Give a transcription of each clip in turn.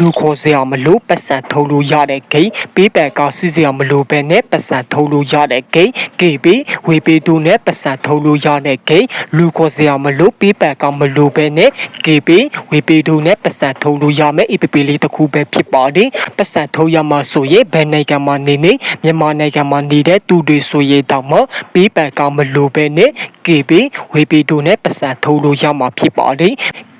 လူခေါ်စရာမလိုပတ်စံထုတ်လို့ရတဲ့ဂိမ်းပေးပယ်ကစီးစရာမလိုပဲနဲ့ပတ်စံထုတ်လို့ရတဲ့ဂိမ်းဂေပေးဝေပေးတို့နဲ့ပတ်စံထုတ်လို့ရတဲ့ဂိမ်းလူခေါ်စရာမလိုပေးပယ်ကမလိုပဲနဲ့ဂေပေးဝေပေးတို့နဲ့ပတ်စံထုတ်လို့ရမယ် APP လေးတစ်ခုပဲဖြစ်ပါတယ်ပတ်စံထုတ်ရမှာဆိုရင်ဘယ်နိုင်ငံမှာနေနေမြန်မာနိုင်ငံမှာနေတဲ့သူတွေဆိုရင်တောင်မှပေးပယ်ကမလိုပဲနဲ့ဂေပေးဝေပေးတို့နဲ့ပတ်စံထုတ်လို့ရမှာဖြစ်ပါတယ်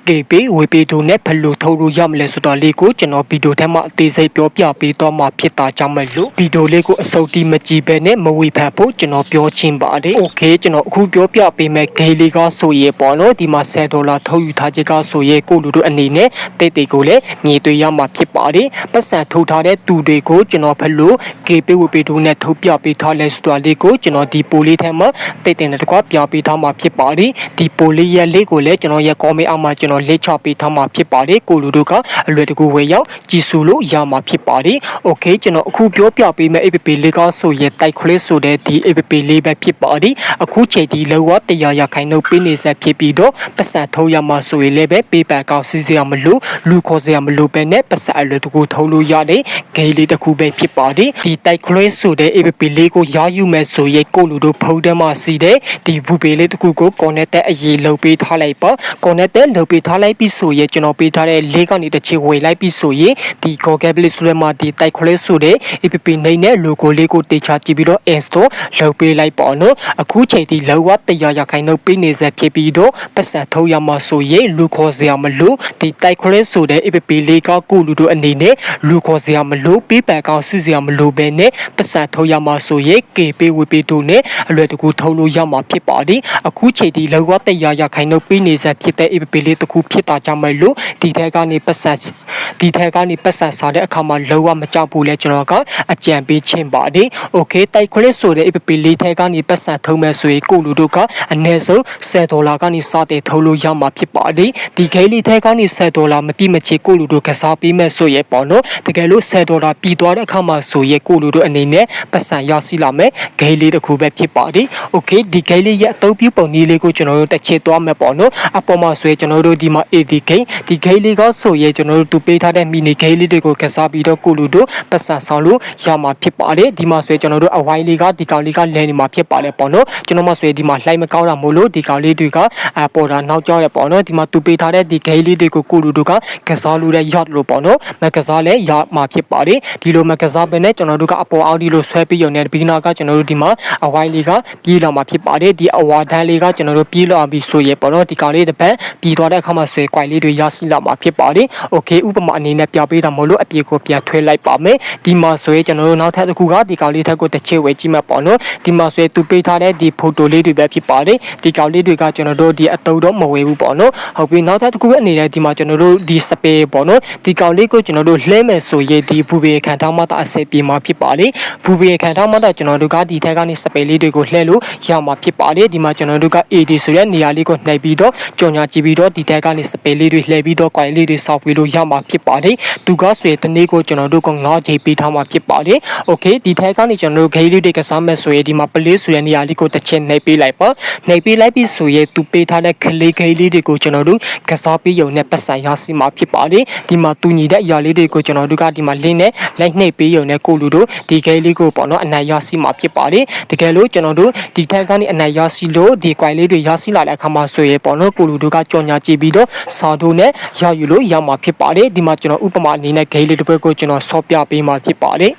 KB ဝေပီတို့နဲ့ဘယ်လိုထုတ်လို့ရမလဲဆိုတော့လေးကိုကျွန်တော်ဗီဒီယိုထဲမှာအသေးစိတ်ပြောပြပေးတော့မှာဖြစ်တာကြောင့်မလို့ဗီဒီယိုလေးကိုအစုံတီးမကြည့်ပဲနဲ့မဝေဖန်ဖို့ကျွန်တော်ပြောချင်ပါတယ်။ Okay ကျွန်တော်အခုပြောပြပေးမယ့်ဂိမ်းလေးကဆိုရင်ပေါ့နော်ဒီမှာ10ဒေါ်လာထုတ်ယူထားခြင်းကဆိုရင်ကိုလူတို့အနေနဲ့တိတ်တိတ်ကိုလည်းမြေသွေးရမှာဖြစ်ပါတယ်။ပတ်စံထုတ်ထားတဲ့သူတွေကိုကျွန်တော်ဘယ်လို KB ဝေပီတို့နဲ့ထုတ်ပြပေးထားလဲဆိုတော့လေးကိုကျွန်တော်ဒီပိုလေးထဲမှာတိတ်တိတ်နဲ့တကွာပြပေးထားမှာဖြစ်ပါတယ်။ဒီပိုလေးရဲ့လေးကိုလည်းကျွန်တော်ရဲ့ comment အောက်မှာကျွန်တော်ကျွန်တော်လေ့ချပေးထားမှာဖြစ်ပါတယ်ကိုလူတို့ကအလွယ်တကူဝယ်ရောက်ကြည်စုလို့ရမှာဖြစ်ပါတယ်။ Okay ကျွန်တော်အခုပြောပြပေးမယ့် APP လေးကဆိုရင်တိုက်ခလေးဆိုတဲ့ဒီ APP လေးပဲဖြစ်ပါတယ်။အခုချိန်ဒီလောကတရားရခိုင်နှုတ်ပေးနေဆက်ဖြစ်ပြီးတော့ပတ်စံထုံးရမှာဆိုရင်လည်းပဲပေးပန်ကောက်စီစရာမလို့လူခေါ်စရာမလို့ပဲနဲ့ပတ်စံအလွယ်တကူထုံးလို့ရတဲ့ဂိမ်းလေးတစ်ခုပဲဖြစ်ပါတယ်။ဒီတိုက်ခလေးဆိုတဲ့ APP လေးကိုရယူမယ်ဆိုရင်ကိုလူတို့ဖုန်းထဲမှာစီတဲ့ဒီဘူပေလေးတစ်ခုကို connect တဲ့အရေးလုပ်ပေးထားလိုက်ပါ connect လုပ်ပေးထားလိုက်ပြီးဆိုရင်ကျွန်တော်ပေးထားတဲ့လေးကနေတစ်ချေဝေလိုက်ပြီးဆိုရင်ဒီ Google Play Store မှာဒီတိုက်ခွဲဆိုတဲ့ app နေနဲ့ logo လေးကိုတေချာကြည့်ပြီးတော့ install လုပ်ပေးလိုက်ပါနော်အခုချိန်ဒီလောကတရားရခိုင်နှုတ်ပေးနေဆက်ဖြစ်ပြီးတော့ပတ်စံထုတ်ရမှာဆိုရင်လူခေါ်စရာမလိုဒီတိုက်ခွဲဆိုတဲ့ app လေးကကိုလူတို့အနေနဲ့လူခေါ်စရာမလိုပေးပန်ကောင်းစစ်စရာမလိုပဲနဲ့ပတ်စံထုတ်ရမှာဆိုရင် KP ဝေပေးတို့နဲ့အလွယ်တကူထုတ်လို့ရမှာဖြစ်ပါတယ်အခုချိန်ဒီလောကတရားရခိုင်နှုတ်ပေးနေဆက်ဖြစ်တဲ့ app လေးတစ်ခုဖြစ်တာကြောင့်မလို့ဒီထက်ကနေပတ်စံဒီထက်ကနေပတ်စံစားတဲ့အခါမှာလောကမကြောက်ဘူးလဲကျွန်တော်ကအကြံပေးခြင်းပါတယ်။ Okay တိုက်ခွဲဆိုတဲ့ app လေးထက်ကနေပတ်စံထုံးမဲ့ဆိုရင်ကိုလူတို့ကအနည်းဆုံး10ဒေါ်လာကနေစတဲ့ထုတ်လို့ရမှာဖြစ်ပါတယ်။ဒီဂိမ်းလေးထက်ကနေ10ဒေါ်လာမပြည့်မချေကိုလူတို့ကစားပေးမဲ့ဆိုရင်ပေါ့နော်။တကယ်လို့10ဒေါ်လာပြီးသွားတဲ့အခါမှာဆိုရင်ကိုလူတို့အနေနဲ့ပတ်စံရရှိလာမယ်ဂိမ်းလေးတစ်ခုပဲဖြစ်ပါတယ်။ Okay ဒီဂိမ်းလေးရဲ့အသုံးပြုပုံနည်းလေးကိုကျွန်တော်တို့တစ်ချက်သွားမယ်ပေါ့နော်။အပေါ်မှာဆိုရင်ကျွန်တော်တို့ဒီမှာ AD ဂိမ်းဒီဂိမ်းလေးကဆိုရင်ကျွန်တော်တို့တူပေးထားတဲ့ mini game လေးတွေကိုကစားပြီးတော့ကိုလူတို့ပတ်စံဆောင်လို့ရမှာဖြစ်ပါတယ်ဒီမှာဆိုရင်ကျွန်တော်တို့အဝိုင်းလေးကဒီကောင်လေးကလဲနေမှာဖြစ်ပါတယ်ပေါ့နော်ကျွန်တော်မဆိုရင်ဒီမှာလှိုင်းမကောင်းတာမို့လို့ဒီကောင်လေးတွေကအပေါ်တာနောက်ကျောတယ်ပေါ့နော်ဒီမှာတူပေးထားတဲ့ဒီ game လေးတွေကိုကိုလူတို့ကကစားလို့တဲ့ yacht လို့ပေါ့နော်မကစားလဲရမှာဖြစ်ပါတယ်ဒီလိုမကစားပဲနဲ့ကျွန်တော်တို့ကအပေါ်အောက်ဒီလိုဆွဲပြီးရုံနဲ့ဘီနာကကျွန်တော်တို့ဒီမှာအဝိုင်းလေးကပြေးလာမှာဖြစ်ပါတယ်ဒီအဝါဒန်းလေးကကျွန်တော်တို့ပြေးလာပြီးဆိုရင်ပေါ့နော်ဒီကောင်လေးတစ်ပတ်ပြေးသွားတဲ့အခါမဆွဲ क्वाइ လေးတွေရရှိလာမှာဖြစ်ပါတယ်။ Okay ဥပမာအနေနဲ့ပြပေးတာမလို့အပြေကိုပြန်ထွေးလိုက်ပါမယ်။ဒီမှာဆိုရင်ကျွန်တော်တို့နောက်ထပ်တစ်ခုကဒီကောင်လေးထက်ကိုတစ်ချက်ဝယ်ကြည့်မှာပေါ့နော်။ဒီမှာဆိုရင်သူပေးထားတဲ့ဒီဖိုတိုလေးတွေပဲဖြစ်ပါတယ်။ဒီကောင်လေးတွေကကျွန်တော်တို့ဒီအတုံးတော့မဝယ်ဘူးပေါ့နော်။ဟုတ်ပြီနောက်ထပ်တစ်ခုအနေနဲ့ဒီမှာကျွန်တော်တို့ဒီစပယ်ပေါ့နော်။ဒီကောင်လေးကိုကျွန်တော်တို့လှဲမယ်ဆိုရင်ဒီဘူဘေခံထားမှတာအဆင်ပြေမှာဖြစ်ပါလေ။ဘူဘေခံထားမှတာကျွန်တော်တို့ကဒီထက်ကနေစပယ်လေးတွေကိုလှဲလို့ရမှာဖြစ်ပါလေ။ဒီမှာကျွန်တော်တို့က AD ဆိုတဲ့နေရာလေးကိုနှိပ်ပြီးတော့ကြော်ညာကြည့်ပြီးတော့ဒီထက်ကနေစပေလေးတွေလှဲပြီးတော့ coin လေးတွေစောက်ပြီးလို့ရမှာဖြစ်ပါတယ်သူကဆိုရင်တနေ့ကိုကျွန်တော်တို့က9ချိန်ပေးထားမှာဖြစ်ပါတယ်။ Okay ဒီထဲကနေကျွန်တော်တို့ဂိမ်းလေးတွေကစားမယ်ဆိုရင်ဒီမှာ play ဆိုတဲ့နေရာလေးကိုတစ်ချက်နှိပ်ပေးလိုက်ပါ။နှိပ်ပေးလိုက်ပြီးဆိုရင်သူပေးထားတဲ့ clay ဂိမ်းလေးတွေကိုကျွန်တော်တို့ကစားပြီးရုံနဲ့ပတ်စံရရှိမှာဖြစ်ပါတယ်။ဒီမှာတူညီတဲ့အရာလေးတွေကိုကျွန်တော်တို့ကဒီမှာ link နဲ့လိုက်နှိပ်ပေးရုံနဲ့ကိုလူတို့ဒီဂိမ်းလေးကိုပေါ့နော်အနိုင်ရရှိမှာဖြစ်ပါတယ်။တကယ်လို့ကျွန်တော်တို့ဒီထက်ကနေအနိုင်ရရှိလို့ဒီ coin လေးတွေရရှိလာတဲ့အခါမှာဆိုရင်ပေါ့နော်ကိုလူတို့ကကြော်ညာကြည့်ပြီးတော့စာတို့နဲ့ရယူလို့ရမှာဖြစ်ပါတယ်။ဒီမှာကျွန်တော်ဥပမာအနေနဲ့ဂိမ်းလေးတစ်ပွဲကိုကျွန်တော်ဆော့ပြပေးမှာဖြစ်ပါတယ်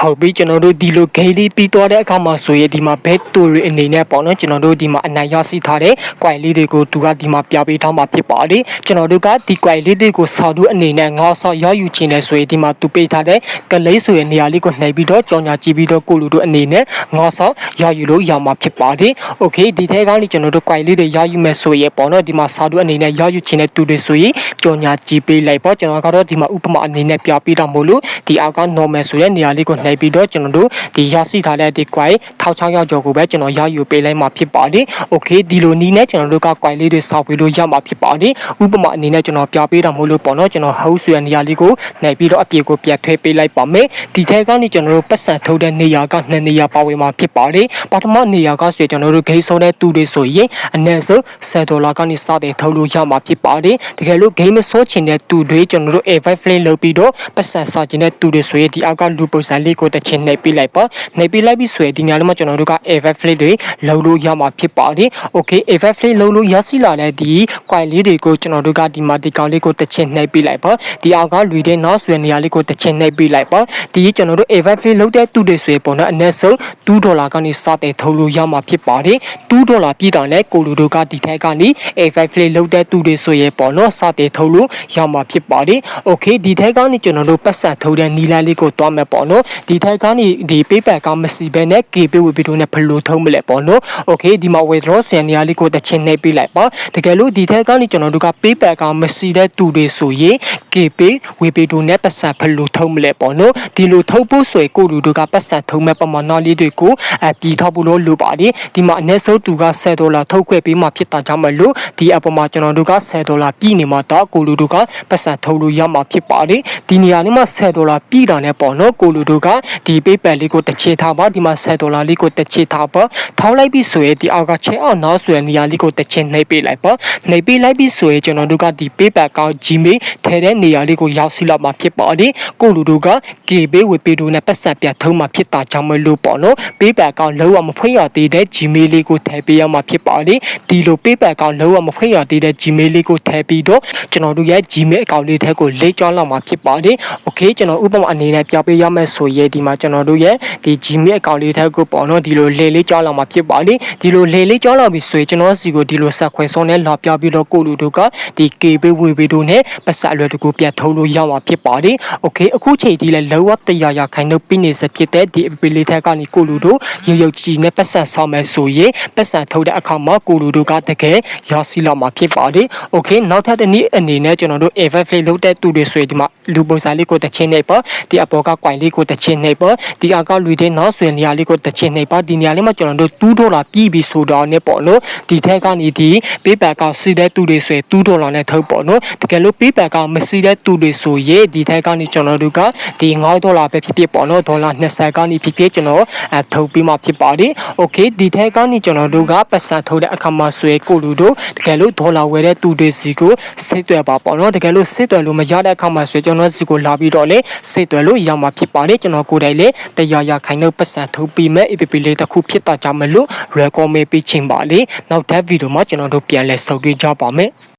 ဟုတ်ပြီကျွန်တော်တို့ဒီလိုဂိမ်းလေးပြီးသွားတဲ့အခါမှာဆိုရင်ဒီမှာဘက်တူတွေအနေနဲ့ပေါ့နော်ကျွန်တော်တို့ဒီမှာအနိုင်ရရှိထားတဲ့ quite လေးတွေကိုသူကဒီမှာပြပေးထားမှာဖြစ်ပါလေကျွန်တော်တို့ကဒီ quite လေးတွေကိုဆောက်သူအနေနဲ့ငေါဆော့ရယူခြင်းနဲ့ဆိုရင်ဒီမှာသူပေးထားတဲ့ကလေးဆိုတဲ့နေရာလေးကိုနှိပ်ပြီးတော့ကြောင်ညာကြည့်ပြီးတော့ကိုလူတို့အနေနဲ့ငေါဆော့ရယူလို့ရမှာဖြစ်ပါတယ်။ Okay ဒီထဲကနေကျွန်တော်တို့ quite လေးတွေရယူမယ်ဆိုရင်ပေါ့နော်ဒီမှာဆောက်သူအနေနဲ့ရယူခြင်းနဲ့သူတွေဆိုရင်ကြောင်ညာကြည့်ပေးလိုက်ပေါ့ကျွန်တော်ကတော့ဒီမှာဥပမာအနေနဲ့ပြပေးတာမို့လို့ဒီအောက်က normal ဆိုတဲ့နေရာလေးကိုနှိပ်လိုက်ပြီးတော့ကျွန်တော်တို့ဒီရရှိထားတဲ့ဒီ coin 1600ကျော်ကိုပဲကျွန်တော်ရယူပေးလိုက်မှာဖြစ်ပါတယ်။ Okay ဒီလိုနီးနဲ့ကျွန်တော်တို့က coin လေးတွေစောက်ပြီးလို့ရမှာဖြစ်ပါတယ်။ဥပမာအနေနဲ့ကျွန်တော်ပြပေးတာမဟုတ်လို့ပေါ့နော်ကျွန်တော် house ဆိုတဲ့နေရာလေးကိုနှိပ်ပြီးတော့အပြေကိုပြတ်ထွေးပေးလိုက်ပါမယ်။ဒီထဲကနေကျွန်တော်တို့ပတ်စံထုတ်တဲ့နေရာကနှစ်နေရာပါဝင်မှာဖြစ်ပါတယ်။ပထမနေရာကဆိုရင်ကျွန်တော်တို့ဂိမ်းဆုံးတဲ့တူတွေဆိုရင်အနည်းဆုံး10ဒေါ်လာကနေစတင်ထုတ်လို့ရမှာဖြစ်ပါတယ်။တကယ်လို့ game မဆိုးချင်တဲ့တူတွေကျွန်တော်တို့ A5 flame လုပ်ပြီးတော့ပတ်စံစာချင်တဲ့တူတွေဆိုရင်ဒီအောက်ကလူပုံစံလေးကိုတစ်ချင်းနှိပ်ပြလိုက်ပါ။နှိပ်ပြလိုက်ပြီးဆိုရင်ဒီညလုံးမှာကျွန်တော်တို့က A5 flame တွေလုပ်လို့ရမှာဖြစ်ပါတယ်။ Okay A5 flame လုပ်လို့ရရှိလာတဲ့ဒီ coin လေးတွေကိုကျွန်တော်တို့ကဒီမှာဒီကောင်လေးကိုတစ်ချင်းနှိပ်ပြလိုက်ပါ။ဒီအောက်ကလူတွေနောက်ဆွေနေရာလေးကိုတစ်ချင်းနှိပ်ပြလိုက်ပါ။ဒီကျွန်တော်တို့ A5 flame လုပ်တဲ့တူတွေဆိုရင်ပေါ့နော်အနည်းဆုံး2ဒေါ်လာကနေစတင်ထုတ်လို့ရမှာဖြစ်ပါတယ်။2ဒေါ်လာပြည်တာနဲ့ကိုလူတို့ကဒီထက်ကနေ A5 play လောက်တဲ့သူတွေဆိုရင်ပေါ့နော်စတင်ထုတ်လို့ရမှာဖြစ်ပါတယ်။ Okay ဒီထက်ကနေကျွန်တော်တို့ပတ်စံထုတ်တဲ့နီလာလေးကိုတွားမယ်ပေါ့နော်။ဒီထက်ကနေဒီ paper ကမရှိဘဲနဲ့ KB ဝေဗီတို့နဲ့ဘယ်လိုထုတ်မလဲပေါ့နော်။ Okay ဒီမှာ withdraw ဆန်နေရာလေးကိုတစ်ချင်းနှိပ်ပေးလိုက်ပါ။တကယ်လို့ဒီထက်ကနေကျွန်တော်တို့က paper ကမရှိတဲ့သူတွေဆိုရင် KB ဝေဗီတို့နဲ့ပတ်စံဘယ်လိုထုတ်မလဲပေါ့နော်။ဒီလိုထုတ်ဖို့ဆိုရင်ကိုလူတို့ကပတ်စံထုတ်မဲ့ပမာဏလေးတွေကိုအပြီးထောက်ဖို့လို့လိုပါတယ်။ဒီမှာအနည်းဆုံးသူက10ဒေါ်လာထုတ်ခွင့်ပေးမှဖြစ်တာကြောင့်မလို့ဒီအပေါ်မှာကျွန်တော်တို့က10ဒေါ်လာပြည်နေမှာတော့ကိုလူတို့ကပတ်စံထုတ်လို့ရမှာဖြစ်ပါတယ်ဒီနေရာလေးမှာ10ဒေါ်လာပြည်တာနဲ့ပေါ့နော်ကိုလူတို့ကဒီ paper လေးကိုတစ်ချေထားပါဒီမှာ10ဒေါ်လာလေးကိုတစ်ချေထားပါထောင်းလိုက်ပြီးဆိုရင်ဒီအောက်ကချဲအောင်နောက်ဆိုရင်နေရာလေးကိုတစ်ချေနှိပ်ပေးလိုက်ပါနှိပ်ပေးလိုက်ပြီးဆိုရင်ကျွန်တော်တို့ကဒီ paper ကောင်း Gmail ထဲတဲ့နေရာလေးကိုရောက်စီလာမှာဖြစ်ပါတယ်ကိုလူတို့က KB ဝေပေတို့နဲ့ပတ်စံပြထုံးမှာဖြစ်တာကြောင့်မလို့ပေါ့နော် paper ကောင်းလုံးဝမဖွင့်ရသေးတဲ့ Gmail လေးကိုထည့်ပေးရမှာဖြစ်ပါတယ်ဒီလို paper အကောင့်လုံးဝမဖွင့်ရသေးတဲ့ Gmail လေးကိုထည့်ပြီးတော့ကျွန်တော်တို့ရဲ့ Gmail အကောင့်လေးထဲကိုလိတ်ကြောင်းလောက်မှာဖြစ်ပါတယ်။ Okay ကျွန်တော်ဥပမာအနေနဲ့ပြပေးရမယ်ဆိုရင်ဒီမှာကျွန်တော်တို့ရဲ့ဒီ Gmail အကောင့်လေးထဲကိုပေါ့နော်ဒီလိုလေလေးကြောင်းလောက်မှာဖြစ်ပါတယ်။ဒီလိုလေလေးကြောင်းလောက်ပြီဆိုရင်ကျွန်တော်စီကိုဒီလိုဆက်ခွဲဆုံးနဲ့လာပြပြီးတော့ကိုလူတို့ကဒီ KB ဝေပေးတို့နဲ့ပတ်ဆက်အလွယ်တကူပြန်ထုတ်လို့ရမှာဖြစ်ပါတယ်။ Okay အခုချိန်ဒီလဲလောဝတရားရခိုင်နှုတ်ပြီးနေစဖြစ်တဲ့ဒီ app လေးထဲကနေကိုလူတို့ရုပ်ရုပ်ကြီးနဲ့ပတ်ဆက်ဆောင်မယ်ဆိုရင်ပတ်ဆက်ထုတ်တဲ့အခါမှာကိုလူတို့ကတကယ်ရရှိလာမှာဖြစ်ပါတယ်။ Okay နောက်ထပ်တစ်နည်းအနေနဲ့ကျွန်တော်တို့ event play လုပ်တဲ့သူတွေဆိုရင်ဒီမှာလူပုံစံလေးကိုတစ်ချင်းနှိပ်ပါဒီအပေါ်က coin လေးကိုတစ်ချင်းနှိပ်ပါဒီအကောက်လူတွေနောက်ဆိုရင်နေရာလေးကိုတစ်ချင်းနှိပ်ပါဒီနေရာလေးမှာကျွန်တော်တို့2ဒေါ်လာပြည်ပြီးဆိုတော့ ਨੇ ပေါ့နော်ဒီထက်ကနေဒီ paper ကောက်စီတဲ့သူတွေဆိုရင်2ဒေါ်လာနဲ့ထုတ်ပေါ့နော်တကယ်လို့ paper ကောက်မစီတဲ့သူတွေဆိုရင်ဒီထက်ကနေကျွန်တော်တို့ကဒီ9ဒေါ်လာပဲဖြစ်ဖြစ်ပေါ့နော်ဒေါ်လာ20ကနေဖြစ်ဖြစ်ကျွန်တော်အထုတ်ပြီးမှဖြစ်ပါတယ် okay ဒီထက်ကနေကျွန်တော်တို့ကပတ်စံထုတ်တဲ့အခါမှာဆွဲကိုလူတို့တကယ်လို့ဒေါ်လာဝယ်တဲ့သူတွေစီကိုစိတ်သွယ်ပါပေါ့နော်တကယ်လို့စိတ်သွယ်လို့မရတဲ့အခါမှာဆွဲကျွန်တော်စီကိုလာပြီးတော့လေစိတ်သွယ်လို့ရမှာဖြစ်ပါတယ်ကျွန်တော်ကိုယ်တိုင်လေတရားရခိုင်လို့ပတ်စံထုတ်ပြီးမဲ့ APP လေးတစ်ခုဖြစ်တာကြောင့်မလို့ recommend ပေးချင်ပါလေနောက်ထပ်ဗီဒီယိုမှာကျွန်တော်တို့ပြန်လဲဆုံတွေ့ကြပါမယ်